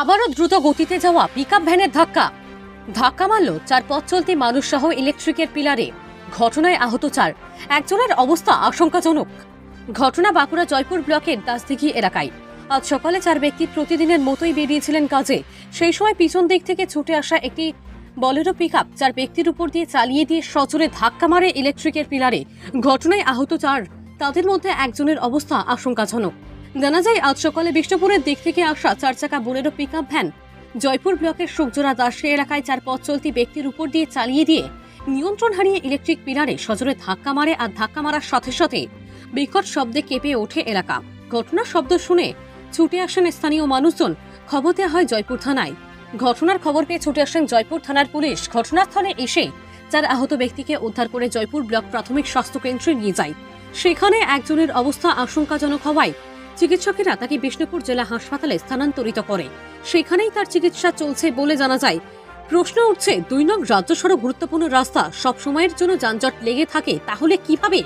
আবারও দ্রুত গতিতে যাওয়া পিকআপ ভ্যানের ধাক্কা। ধাক্কা মারল চার পথ চলতি মানুষ সহ ইলেকট্রিকের পিলারে ঘটনায় আহত চার। একজনের অবস্থা আশঙ্কাজনক। ঘটনা বাঁকুড়া জয়পুর ব্লকের দাসদিঘি এলাকায়। আজ সকালে চার ব্যক্তি প্রতিদিনের মতোই বেরিয়েছিলেন কাজে। সেই সময় পিছন দিক থেকে ছুটে আসা একটি বলেরো পিকআপ চার ব্যক্তির উপর দিয়ে চালিয়ে দিয়ে সজোরে ধাক্কা মারে ইলেকট্রিকের পিলারে ঘটনায় আহত চার। তাদের মধ্যে একজনের অবস্থা আশঙ্কাজনক। জানা যায়, আজ সকালে বিষ্ণুপুরের দিক থেকে আসা চার চাকা বোলেরো পিকআপ ভ্যান জয়পুর ব্লকের সুকজোড়া দাসে এলাকায় চার পথ চলতি ব্যক্তির উপর দিয়ে চালিয়ে দিয়ে নিয়ন্ত্রণ হারিয়ে ইলেকট্রিক পিলারে সজোরে ধাক্কা মারে আর ধাক্কা মারার সাথে সাথে বিকট শব্দে কেঁপে ওঠে এলাকা। ঘটনার শব্দ শুনে ছুটে আসেন স্থানীয় মানুষজন। খবর দেওয়া হয় জয়পুর থানায়। ঘটনার খবর পেয়ে ছুটে আসেন জয়পুর থানার পুলিশ। ঘটনাস্থলে এসে চার আহত ব্যক্তিকে উদ্ধার করে জয়পুর ব্লক প্রাথমিক স্বাস্থ্য কেন্দ্রে নিয়ে যায়। সেখানে একজনের অবস্থা আশঙ্কাজনক হওয়ায় চিকিৎসকেরা তাকে বিষ্ণুপুর জেলা হাসপাতালে স্থানান্তরিত করে। সেখানেই তার চিকিৎসা চলছে বলে জানা যায়। প্রশ্ন উঠছে, দুই নং রাজ্য সড়ক গুরুত্বপূর্ণ রাস্তা সব সময়ের জন্য যানজট লেগে থাকে, তাহলে কীভাবে?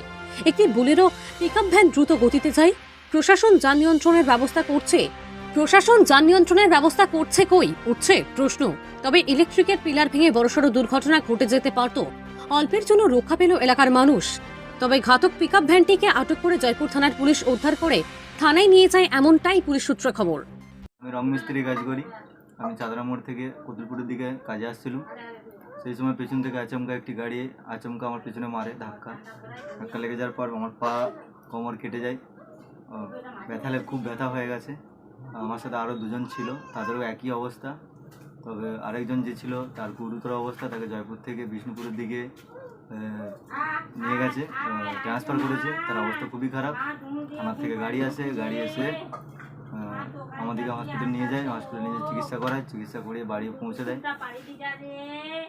একটি বুলেরো পিকআপ ভ্যান দ্রুত গতিতে যায়? প্রশাসন যান নিয়ন্ত্রণের ব্যবস্থা করছে। প্রশাসন যান নিয়ন্ত্রণের ব্যবস্থা করছে কই? উঠছে প্রশ্ন। তবে ইলেকট্রিকের পিলার ভেঙে বড়সড় দুর্ঘটনা ঘটে যেতে পারত। অল্পের জন্য রক্ষা পেল এলাকার মানুষ। তবে ঘাতক পিকআপ ভ্যানটিকে আটক করে জয়পুর থানার পুলিশ উদ্ধার করে থানায় নিয়ে যায় এমনটাই পুলিশ সূত্রে খবর। আমি রং মিস্ত্রি কাজ করি। আমি চাদরা মোড় থেকে কতুলপুরের দিকে কাজে আসছিলাম। সেই সময় পেছন থেকে আচমকা একটি গাড়ি আচমকা আমার পেছনে মারে, ধাক্কা। ধাক্কা লেগে যাওয়ার পর আমার পা কোমর কেটে যায়। ব্যথা খুব ব্যথা হয়ে গেছে। আমার সাথে আরও দুজন ছিল, তাদেরও একই অবস্থা। তবে আরেকজন যে ছিল, তার গুরুতর অবস্থা, তাকে জয়পুর থেকে বিষ্ণুপুরের দিকে নিয়ে গেছে ট্রান্সফার করেছে, তার অবস্থা খুবই খারাপ। থানার থেকে গাড়ি আসে, গাড়ি এসে আমাদেরকে হসপিটাল নিয়ে যায় হসপিটাল নিয়ে চিকিৎসা করায়, চিকিৎসা করে বাড়ি পৌঁছে দেয়।